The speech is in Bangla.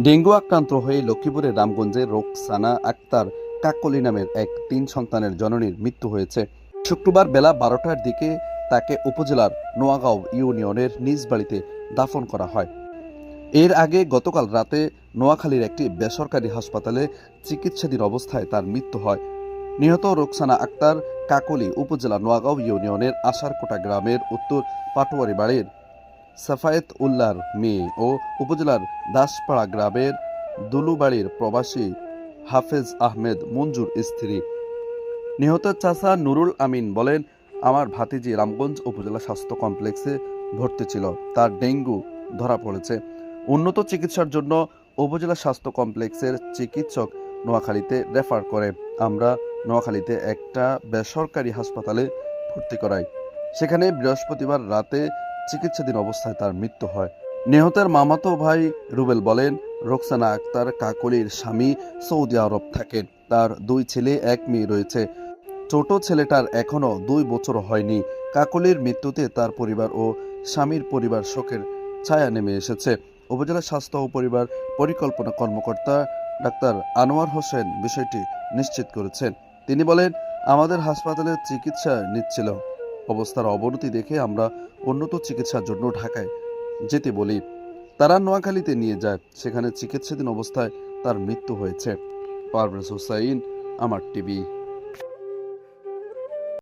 ডেঙ্গু আক্রান্ত হয়ে লক্ষ্মীপুরের রামগঞ্জে রোকসানা আক্তার কাকলি নামের এক তিন সন্তানের জননীর মৃত্যু হয়েছে। শুক্রবার বেলা বারোটার দিকে তাকে উপজেলার নোয়াগাঁও ইউনিয়নের নিজ বাড়িতে দাফন করা হয়। এর আগে গতকাল রাতে নোয়াখালীর একটি বেসরকারি হাসপাতালে চিকিৎসাধীন অবস্থায় তার মৃত্যু হয়। নিহত রোকসানা আক্তার কাকলি উপজেলা নোয়াগাঁও ইউনিয়নের আশারকোটা গ্রামের উত্তর পাটোয়ারি বাড়ির সাফায়েত উল্লাহর মেয়ে ও উপজেলার দাসপাড়া গ্রামের দুলুবাড়ির প্রবাসী হাফেজ আহমেদ মঞ্জুর স্ত্রী। নিহত চাচা নুরুল আমিন বলেন, আমার ভাতিজি রামগঞ্জ উপজেলা স্বাস্থ্য কমপ্লেক্সে ভর্তি ছিল। তার ডেঙ্গু ধরা পড়েছে। উন্নত চিকিৎসার জন্য উপজেলা স্বাস্থ্য কমপ্লেক্সের চিকিৎসক নোয়াখালীতে রেফার করে। আমরা নোয়াখালীতে একটা বেসরকারি হাসপাতালে ভর্তি করাই। সেখানে বৃহস্পতিবার রাতে চিকিৎসাধীন অবস্থায় তার মৃত্যু হয়। নিহতের মামাতো ভাই রুবেল বলেন, রোকসানা আক্তার কাকলির স্বামী সৌদি আরব থাকেন। তার দুই ছেলে, এক মেয়ে রয়েছে। ছোট ছেলেটার এখনও দুই বছর হয়নি। কাকলির মৃত্যুতে তার পরিবার ও স্বামীর পরিবার শোকের ছায়া নেমে এসেছে। উপজেলা স্বাস্থ্য ও পরিবার পরিকল্পনা কর্মকর্তা ডাক্তার আনোয়ার হোসেন বিষয়টি নিশ্চিত করেছেন। তিনি বলেন, আমাদের হাসপাতালে চিকিৎসা নিচ্ছিল। অবস্থার অবনতি দেখে আমরা উন্নত চিকিৎসার জন্য ঢাকায় যেতে বলি। তারা নোয়াখালীতে নিয়ে যায়। সেখানে চিকিৎসাধীন অবস্থায় তার মৃত্যু হয়েছে। পারভেজ হুসাইন, আমার টিভি।